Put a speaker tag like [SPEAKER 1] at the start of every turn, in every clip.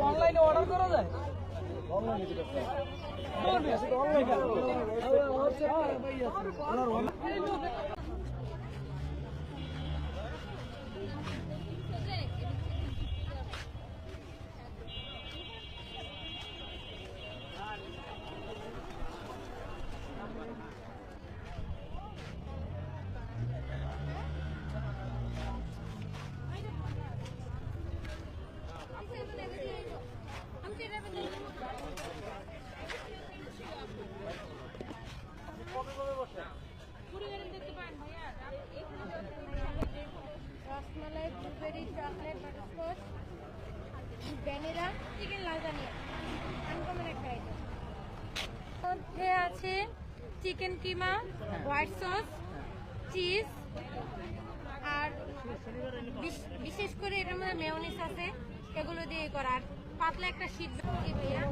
[SPEAKER 1] অনলাইনে অর্ডার করা যায়
[SPEAKER 2] rasmalai blueberry chocolate butterscotch vanilla chicken lasagna uncommon একটা আইটেম মধ্যে আছে chicken keema white sauce cheese আর বিশ- বিশেষ করে এটার মধ্যে মেয়নিস আছে, এগুলো দিয়ে করা। আর পাতলা একটা শীত ভাইয়া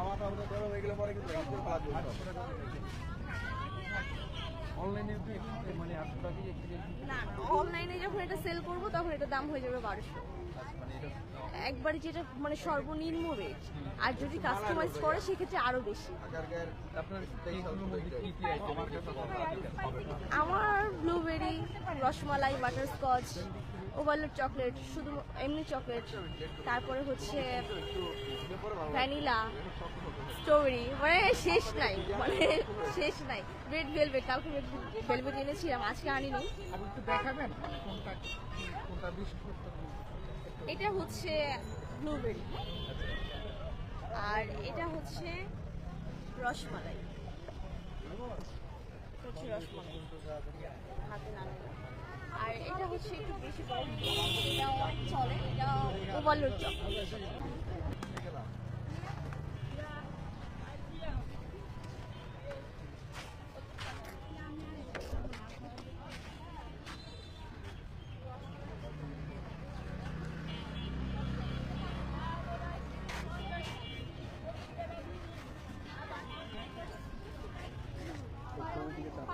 [SPEAKER 2] আমার পরে কিন্তু
[SPEAKER 1] অনলাইনে মানে আটশো টাকা
[SPEAKER 3] না অনলাইনে যখন এটা সেল করব তখন এটার দাম হয়ে যাবে একবারে যেটা মানে সর্বনিম্ন রেট আর যদি কাস্টমাইজ করে সেক্ষেত্রে আরও বেশি। আমার blueberry rasmalai butterscotch overload chocolate শুধু এমনি চকলেট তারপরে হচ্ছে ভ্যানিলা স্ট্রবেরি মানে শেষ নাই মানে শেষ নাই। রেড ভেলভেট কালকে ভেলভেট এনেছিলাম আজকে আনিনি।
[SPEAKER 1] আর একটু দেখাবেন? কোনটা কোনটা বেশি
[SPEAKER 3] এটা হচ্ছে ব্লুবেরি আর এটা হচ্ছে রসমালাই। হাতে। আর এটা হচ্ছে একটু বেশি বড় এটা চলে এটা ওভারলোড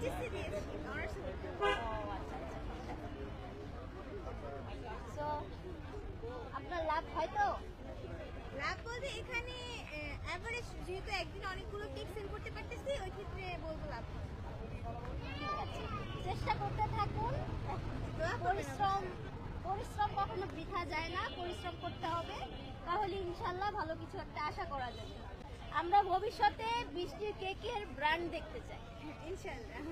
[SPEAKER 2] এইচএসসি
[SPEAKER 4] আপনার লাভ হয়
[SPEAKER 2] লাভ বলতে এখানে অ্যাভারেজ যেহেতু একদিন অনেকগুলো কেক সেল করতে পারতেছি ওই ক্ষেত্রে বলব লাভ
[SPEAKER 4] চেষ্টা করতে থাকুন পরিশ্রম পরিশ্রম কখনো বৃথা যায় না পরিশ্রম করতে হবে, তাহলে ইনশাল্লাহ ভালো কিছু একটা আশা করা যাবে। আমরা ভবিষ্যতে বৃষ্টির কেকের ব্র্যান্ড দেখতে চাই।
[SPEAKER 2] ইনশাল্লাহ